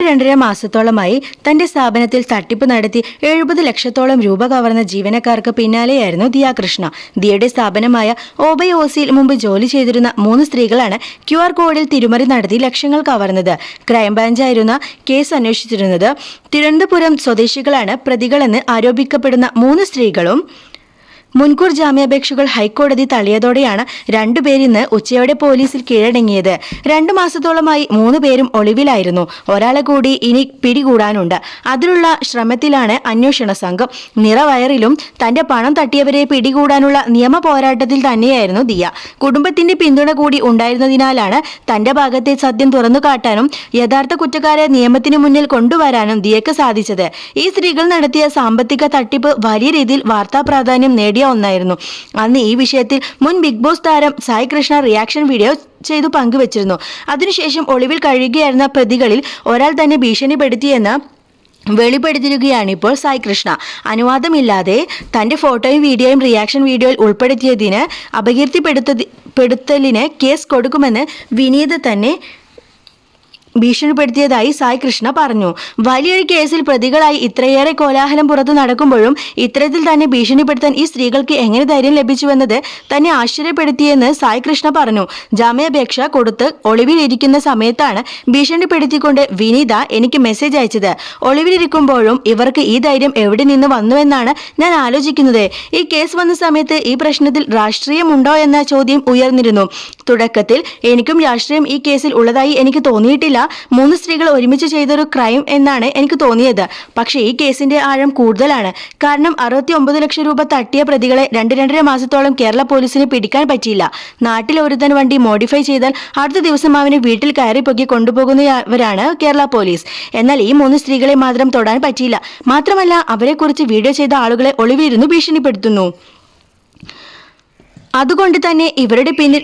രണ്ടര മാസത്തോളമായി തന്റെ സ്ഥാപനത്തിൽ തട്ടിപ്പ് നടത്തി എഴുപത് ലക്ഷത്തോളം രൂപ കവർന്ന ജീവനക്കാർക്ക് പിന്നാലെയായിരുന്നു ദിയാകൃഷ്ണ. ദിയയുടെ സ്ഥാപനമായ ഓബൈ ഓസിയിൽ മുമ്പ് ജോലി ചെയ്തിരുന്ന മൂന്ന് സ്ത്രീകളാണ് ക്യു ആർ കോഡിൽ തിരുമറി നടത്തി ലക്ഷങ്ങൾ കവർന്നത്. ക്രൈംബ്രാഞ്ചായിരുന്ന കേസ് അന്വേഷിച്ചിരുന്നത് തിരുവനന്തപുരം സ്വദേശികളാണ് പ്രതികളെന്ന് ആരോപിക്കപ്പെടുന്ന മൂന്ന് സ്ത്രീകളും മുൻകൂർ ജാമ്യാപേക്ഷകൾ ഹൈക്കോടതി തള്ളിയതോടെയാണ് രണ്ടുപേരിന്ന് ഉച്ചയോടെ പോലീസിൽ കീഴടങ്ങിയത്. രണ്ടു മാസത്തോളമായി മൂന്ന് പേരും ഒളിവിലായിരുന്നു. ഒരാളെ കൂടി ഇനി പിടികൂടാനുണ്ട്. അതിനുള്ള ശ്രമത്തിലാണ് അന്വേഷണ സംഘം. നിറവയറിലും തന്റെ പണം തട്ടിയവരെ പിടികൂടാനുള്ള നിയമ പോരാട്ടത്തിൽ തന്നെയായിരുന്നു ദിയ. കുടുംബത്തിന്റെ പിന്തുണ കൂടി ഉണ്ടായിരുന്നതിനാലാണ് തന്റെ ഭാഗത്തെ സത്യം തുറന്നു കാട്ടാനും യഥാർത്ഥ കുറ്റക്കാരെ നിയമത്തിന് മുന്നിൽ കൊണ്ടുവരാനും ദിയക്ക് സാധിച്ചത്. ഈ സ്ത്രീകൾ നടത്തിയ സാമ്പത്തിക തട്ടിപ്പ് വലിയ രീതിയിൽ വാർത്താ പ്രാധാന്യം നേടിയ ഒന്നായിരുന്നു. അന്ന് ഈ വിഷയത്തിൽ മുൻ ബിഗ് ബോസ് താരം സായി കൃഷ്ണ റിയാക്ഷൻ വീഡിയോ ചെയ്തു പങ്കുവച്ചിരുന്നു. അതിനുശേഷം ഒളിവിൽ കഴിയുകയായിരുന്ന പ്രതികളിൽ ഒരാൾ തന്നെ ഭീഷണിപ്പെടുത്തിയെന്ന് വെളിപ്പെടുത്തിയിരിക്കുകയാണ് ഇപ്പോൾ സായി കൃഷ്ണ. അനുവാദമില്ലാതെ തന്റെ ഫോട്ടോയും വീഡിയോയും റിയാക്ഷൻ വീഡിയോയിൽ ഉൾപ്പെടുത്തിയതിന് അപകീർത്തിപ്പെടുത്തതി പെടുത്തലിന് കേസ് കൊടുക്കുമെന്ന് വിനീത് തന്നെ ഭീഷണിപ്പെടുത്തിയതായി സായി കൃഷ്ണ പറഞ്ഞു. വലിയൊരു കേസിൽ പ്രതികളായി ഇത്രയേറെ കോലാഹലം പുറത്തു നടക്കുമ്പോഴും ഇത്തരത്തിൽ തന്നെ ഭീഷണിപ്പെടുത്താൻ ഈ സ്ത്രീകൾക്ക് എങ്ങനെ ധൈര്യം ലഭിച്ചുവെന്നത് തന്നെ ആശ്ചര്യപ്പെടുത്തിയെന്ന് സായി കൃഷ്ണ പറഞ്ഞു. ജാമ്യാപേക്ഷ കൊടുത്ത് ഒളിവിലിരിക്കുന്ന സമയത്താണ് ഭീഷണിപ്പെടുത്തിക്കൊണ്ട് വിനീത എനിക്ക് മെസ്സേജ് അയച്ചത്. ഒളിവിലിരിക്കുമ്പോഴും ഇവർക്ക് ഈ ധൈര്യം എവിടെ നിന്ന് വന്നുവെന്നാണ് ഞാൻ ആലോചിക്കുന്നത്. ഈ കേസ് വന്ന സമയത്ത് ഈ പ്രശ്നത്തിൽ രാഷ്ട്രീയമുണ്ടോ എന്ന ചോദ്യം ഉയർന്നിരുന്നു. തുടക്കത്തിൽ എനിക്കും രാഷ്ട്രീയം ഈ കേസിൽ ഉള്ളതായി എനിക്ക് തോന്നിയിട്ടില്ല. മൂന്ന് സ്ത്രീകൾ ഒരുമിച്ച് ചെയ്തൊരു ക്രൈം എന്നാണ് എനിക്ക് തോന്നിയത്. പക്ഷേ ഈ കേസിന്റെ ആഴം കൂടുതലാണ്. കാരണം അറുപത്തി ഒമ്പത് ലക്ഷം രൂപ തട്ടിയ പ്രതികളെ രണ്ട് രണ്ടര മാസത്തോളം കേരള പോലീസിന് പിടിക്കാൻ പറ്റിയില്ല. നാട്ടിൽ ഒരുതൻ വണ്ടി മോഡിഫൈ ചെയ്താൽ അടുത്ത ദിവസം അവനെ വീട്ടിൽ കയറി പൊക്കി കൊണ്ടുപോകുന്നവരാണ് കേരള പോലീസ്. എന്നാൽ ഈ മൂന്ന് സ്ത്രീകളെ മാത്രം തൊടാൻ പറ്റിയില്ല. മാത്രമല്ല അവരെക്കുറിച്ച് വീഡിയോ ചെയ്ത ആളുകളെ ഒളിവിരുന്നു ഭീഷണിപ്പെടുത്തുന്നു. അതുകൊണ്ട് തന്നെ ഇവരുടെ പിന്നിൽ